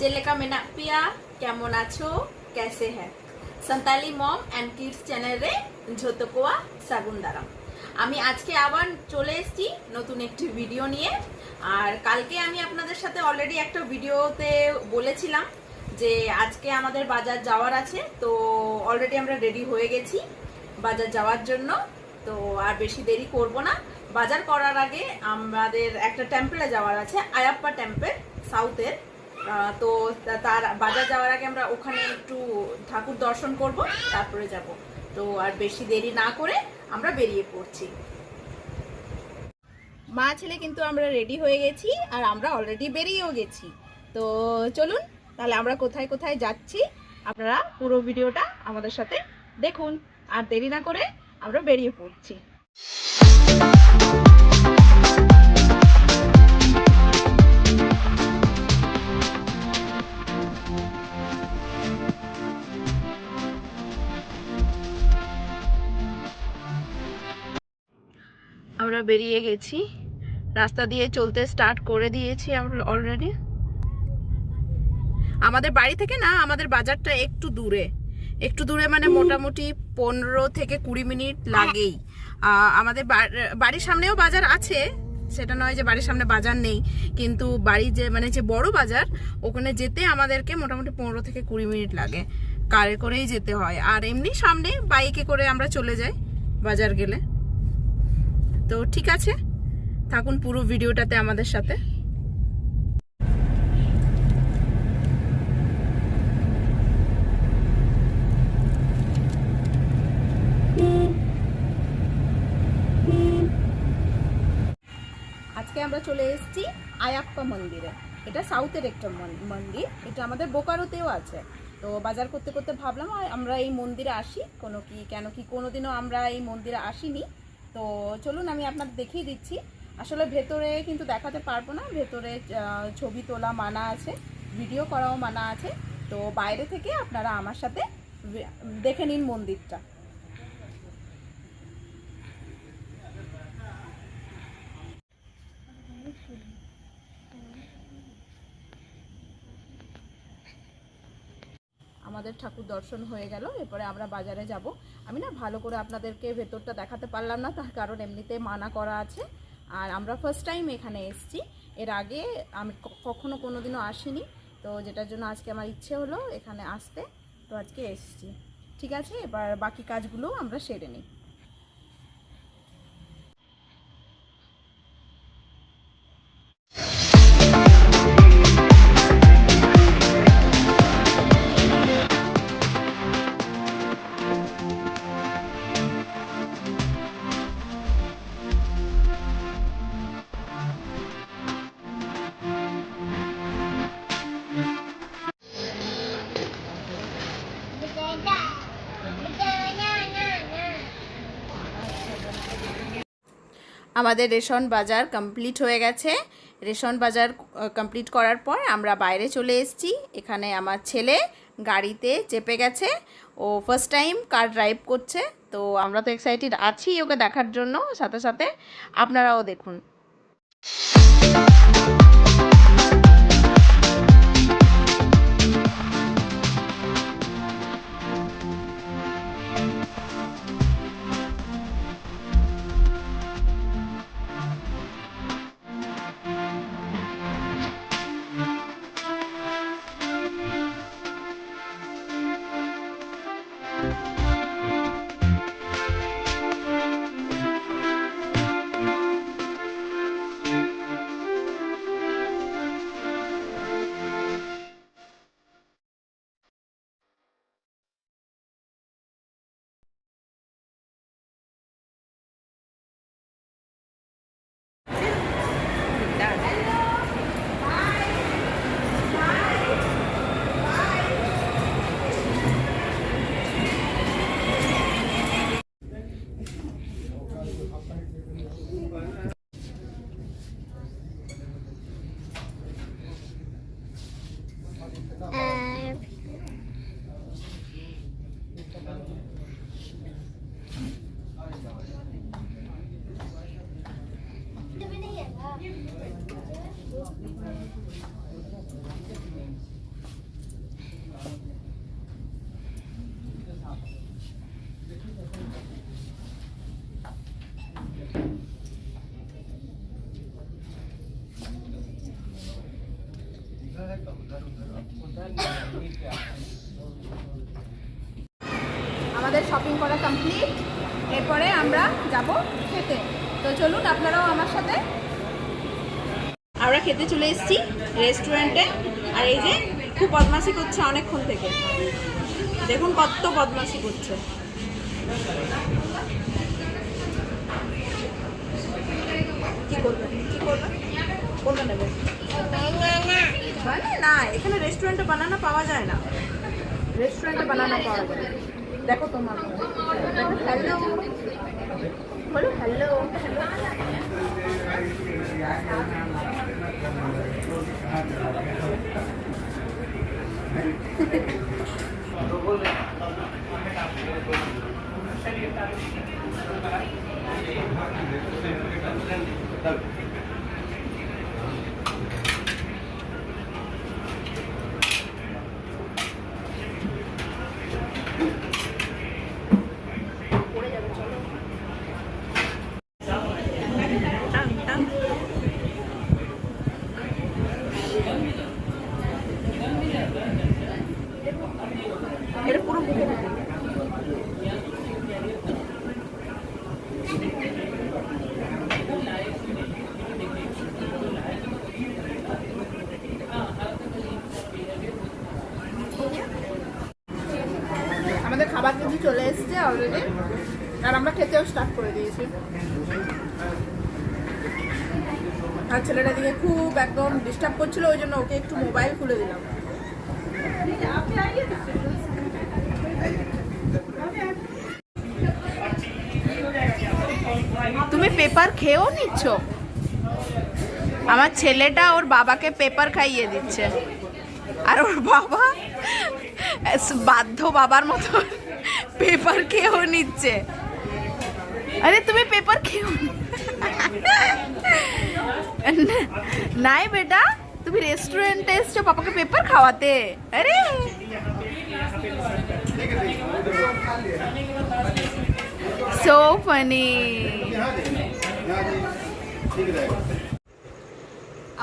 চেলেকা মেনাপিয়া কেমন আছো ক্যাসে হ্যাঁ সন্তালি মম অ্যান্ড কিডস চ্যানেলে ঝোতকোয়া সাগুন্দারাম আমি আজকে আবার চলে এসেছি নতুন একটি ভিডিও নিয়ে আর কালকে আমি আপনাদের সাথে অলরেডি একটা ভিডিওতে বলেছিলাম যে আজকে আমাদের বাজার যাওয়ার আছে তো অলরেডি আমরা রেডি হয়ে গেছি বাজার যাওয়ার জন্য তো আর বেশি দেরি করব না বাজার করার আগে আমাদের একটা টেম্পলে যাওয়ার আছে আয়াপ্পা টেম্পল, সাউথের। তো তার বাজার যাওয়ার আগে আমরা ওখানে একটু ঠাকুর দর্শন করব, তারপরে যাব। তো আর বেশি দেরি না করে আমরা বেরিয়ে পড়ছি। মা ছেলে কিন্তু আমরা রেডি হয়ে গেছি আর আমরা অলরেডি বেরিয়েও গেছি। তো চলুন, তাহলে আমরা কোথায় কোথায় যাচ্ছি, আপনারা পুরো ভিডিওটা আমাদের সাথে দেখুন। আর দেরি না করে আমরা বেরিয়ে পড়ছি। আমরা বেরিয়ে গেছি। রাস্তা দিয়ে চলতে স্টার্ট করে দিয়েছি আমরা অলরেডি আমাদের বাড়ি থেকে না আমাদের বাজারটা একটু দূরে। একটু দূরে মানে মোটামুটি পনেরো থেকে কুড়ি মিনিট লাগেই। আমাদের বাড়ির সামনেও বাজার আছে সেটা নয় যে বাড়ির সামনে বাজার নেই কিন্তু বাড়ি যে মানে যে বড় বাজার ওখানে যেতে আমাদেরকে মোটামুটি পনেরো থেকে কুড়ি মিনিট লাগে কারে করেই যেতে হয়। আর এমনি সামনে বাইকে করে আমরা চলে যাই বাজার গেলে। তো ঠিক আছে, থাকুন পুরো ভিডিওটাতে আমাদের সাথে। আজকে আমরা চলে এসেছি আয়াপ্পা মন্দিরে। এটা সাউথের একটা মন- মন্দির, এটা আমাদের বোকারোতেও আছে। তো বাজার করতে করতে ভাবলাম আমরা এই মন্দিরে আসি। কোনো কি, কেন কি কোনোদিনও আমরা এই মন্দিরে আসিনি। তো চলুন আমি আপনাদের দেখিয়ে দিচ্ছি। আসলে ভেতরে কিন্তু দেখাতে পারব না, ভেতরে ছবি তোলা মানা আছে, ভিডিও করাও মানা আছে। তো বাইরে থেকে আপনারা আমার সাথে দেখে নিন মন্দিরটা। আমাদের ঠাকুর দর্শন হয়ে গেল, এরপরে আমরা বাজারে যাব। আমি না ভালো করে আপনাদেরকে ভেতরটা দেখাতে পারলাম না, তার কারণ এমনিতে মানা করা আছে। আর আমরা ফার্স্ট টাইম এখানে এসেছি। এর আগে আমি কখনো কোনো দিনও আসিনি, তো যেটার জন্য আজকে আমার ইচ্ছে হলো এখানে আসতে। তো আজকে এসেছি। ঠিক আছে, এবার বাকি কাজগুলো আমরা সেরে নিই। আমাদের রেশন বাজার কমপ্লিট হয়ে গেছে। রেশন বাজার কমপ্লিট করার পর আমরা বাইরে চলে এসেছি। এখানে আমার ছেলে গাড়িতে চেপে গেছে। ও ফার্স্ট টাইম কার ড্রাইভ করছে। তো আমরা তো এক্সাইটেড আছি ওকে দেখার জন্য। সাথে সাথে আপনারাও দেখুন। এরপরে আমরা যাব খেতে। তো চলুন, আপনারাও আমার সাথে। আমরা খেতে চলে এসেছি রেস্টুরেন্টে। আর এই যে, খুব বদমাশি করছে অনেকক্ষণ থেকে। দেখুন কত বদমাশি করছে। মানে না, এখানে রেস্টুরেন্টে বানানো পাওয়া যায় না। রেস্টুরেন্টে বানানো পাওয়া যায় দেখো তোমার। হ্যালো বলো হ্যালো টান টান এটা পুরো মুখে থাকে আমাদের খাবার কিন্তু চলে অলরেডি আর আমরা খেতেও স্টার্ট করে দিয়েছি। আর ছেলেটা দিকে খুব একদম ডিস্টার্ব করছিল, ওই জন্য ওকে একটু মোবাইল খুলে দিলাম। তুমি পেপার খেয়েও নিচ্ছ? আমার ছেলেটা ওর বাবাকে পেপার খাইয়ে দিচ্ছে। আর ওর বাবা বাধ্য বাবার মতো। পেপার খেয়েও নিচ্ছে আরে তুমি পেপার খেও নাই বেটা তুমি রেস্টুরেন্টে এসছো পাপাকে পেপার খাওয়াতে আরে সো ফানি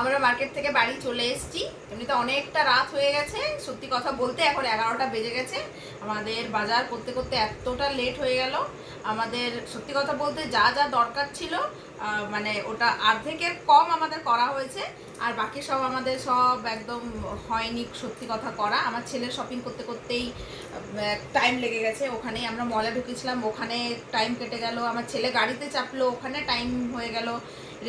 আমরা মার্কেট থেকে বাড়ি চলে এসেছি। এমনিতে অনেকটা রাত হয়ে গেছে। সত্যি কথা বলতে এখন এগারোটা বেজে গেছে। আমাদের বাজার করতে করতে এতটা লেট হয়ে গেল। আমাদের সত্যি কথা বলতে যা যা দরকার ছিল মানে ওটা অর্ধেকের কম আমাদের করা হয়েছে। আর বাকি সব আমাদের সব একদম হয়নি সত্যি কথা করা। আমার ছেলের শপিং করতে করতেই টাইম লেগে গেছে। ওখানেই আমরা মলে ঢুকেছিলাম। ওখানে টাইম কেটে গেল। আমার ছেলে গাড়িতে চাপলো। ওখানে টাইম হয়ে গেল।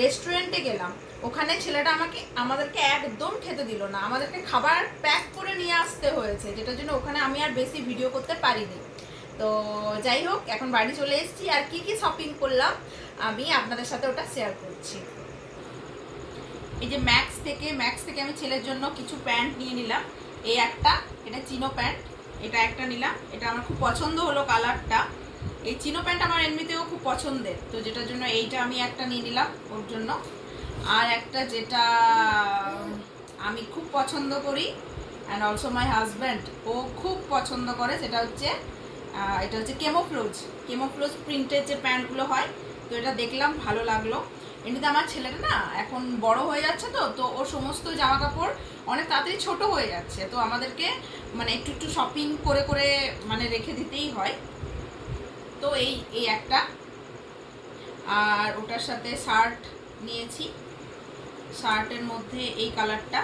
রেস্টুরেন্টে গেলাম। ওখানে ছেলেটা আমাকে, আমাদেরকে একদম খেতে দিল না। আমাদেরকে খাবার প্যাক করে নিয়ে আসতে হয়েছে, যেটার জন্য ওখানে আমি আর বেশি ভিডিও করতে পারিনি। তো যাই হোক, এখন বাড়ি চলে এসেছি আর কি কি শপিং করলাম, আমি আপনাদের সাথে ওটা শেয়ার করছি। এই যে ম্যাক্স থেকে ম্যাক্স থেকে আমি ছেলের জন্য কিছু প্যান্ট নিয়ে নিলাম। এই একটা, এটা চিনো প্যান্ট এটা একটা নিলাম। এটা আমার খুব পছন্দ হলো কালারটা এই চিনো প্যান্ট আমার এমনিতেও খুব পছন্দের, তো যেটার জন্য এইটা আমি একটা নিয়ে নিলাম ওর জন্য। আর একটা যেটা আমি খুব পছন্দ করি অ্যান্ড অলসো মাই হাজব্যান্ড ও খুব পছন্দ করে, সেটা হচ্ছে এটা হচ্ছে কেমোফ্লোজ কেমোফ্লোজ প্রিন্টের যে প্যান্টগুলো হয়, তো এটা দেখলাম, ভালো লাগল। এমনিতে আমার ছেলেটা না, এখন বড় হয়ে যাচ্ছে তো তো ওর সমস্ত জামা কাপড় অনেক তাড়াতাড়ি ছোট হয়ে যাচ্ছে, তো আমাদেরকে মানে একটু একটু শপিং করে করে মানে রেখে দিতেই হয়। তো এই এই একটা। আর ওটার সাথে শার্ট নিয়েছি। শার্টের মধ্যে এই কালারটা।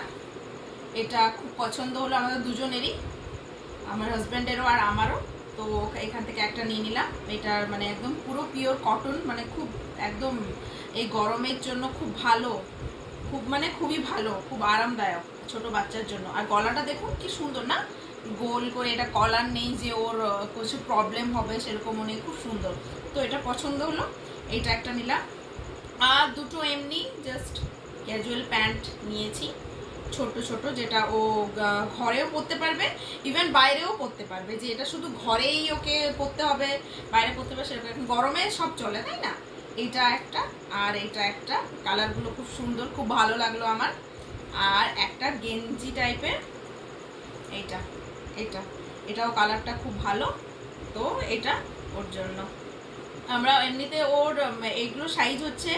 এটা খুব পছন্দ হলো আমাদের দুজনেরই, আমার হাজব্যান্ডেরও আর আমারও। তো এখান থেকে একটা নিয়ে নিলাম। এটার মানে একদম পুরো পিওর কটন মানে খুব একদম এই গরমের জন্য খুব ভালো, খুব মানে খুবই ভালো, খুব আরামদায়ক ছোট বাচ্চার জন্য। আর গলাটা দেখুন কি সুন্দর না? গোল করে এটা কলার নেই যে ওর কিছু প্রবলেম হবে সেরকমও নেই খুব সুন্দর। তো এটা পছন্দ হলো, এটা একটা নিলাম। আর দুটো এমনি জাস্ট ক্যাজুয়াল প্যান্ট নিয়েছি, ছোট ছোট, যেটা ও ঘরেও পরতে পারবে ইভেন বাইরেও পরতে পারবে। যে এটা শুধু ঘরেই ওকে পরতে হবে, বাইরে পরতে পারবে সেরকম। গরমে সব চলে, তাই না? এটা একটা, আর এটা একটা। কালারগুলো খুব সুন্দর, খুব ভালো লাগল আমার। আর একটা গেঞ্জি টাইপের, এইটা, এটা। এটাও কালারটা খুব ভালো, তো এটা ওর জন্য। আমরা এমনিতে ওর এইগুলো সাইজ হচ্ছে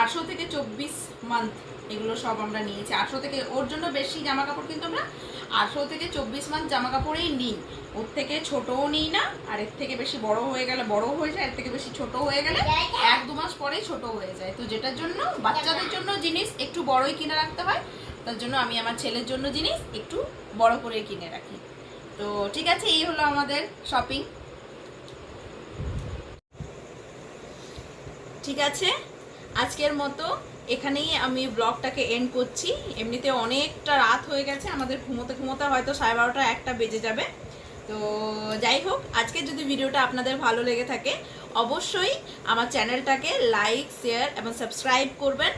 আটশো থেকে চব্বিশ মান্থ এগুলো সব আমরা নিয়েছি। আঠেরো থেকে ওর জন্য বেশি জামা কাপড় কিন্তু আমরা আঠেরো থেকে চব্বিশ মাস জামা কাপড়েই নিই। ওর থেকে ছোটও নিই না, আর এর থেকে বেশি বড় হয়ে গেলে বড় হয়ে যায়, এর থেকে বেশি ছোট হয়ে গেলে এক দু মাস পরেই ছোট হয়ে যায়। তো যেটার জন্য বাচ্চাদের জন্য জিনিস একটু বড়ই কিনে রাখতে হয়, তার জন্য আমি আমার ছেলের জন্য জিনিস একটু বড় করে কিনে রাখি। তো ঠিক আছে, এই হলো আমাদের শপিং ঠিক আছে? আজকের মতো এখানেই আমি ব্লগটাকে এন্ড করছি। এমনিতে অনেকটা রাত হয়ে গেছে, আমাদের ঘুমোতে ঘুমোতে হয়তো সাড়ে বারোটা একটা বেজে যাবে। তো যাই হোক, আজকে যদি ভিডিওটা আপনাদের ভালো লেগে থাকে, অবশ্যই আমার চ্যানেলটাকে লাইক শেয়ার এবং সাবস্ক্রাইব করবেন।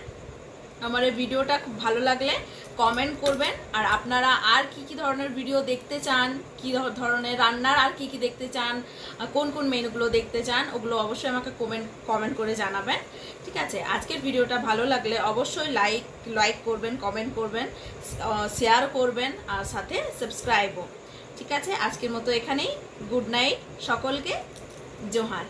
আমার এই ভিডিওটা খুব ভালো লাগলে কমেন্ট করবেন। আর আপনারা আর কি কি ধরনের ভিডিও দেখতে চান, কি ধরনের রান্নার আর কি কি দেখতে চান কোন কোন মেনুগুলো দেখতে চান, ওগুলো অবশ্যই আমাকে কমেন্ট কমেন্ট করে জানাবেন। ঠিক আছে? আজকের ভিডিওটা ভালো লাগলে অবশ্যই লাইক লাইক করবেন কমেন্ট করবেন শেয়ার করবেন, আর সাথে সাবস্ক্রাইবও ঠিক আছে? আজকের মতো এখানেই। গুড নাইট সকলকে। জোহার।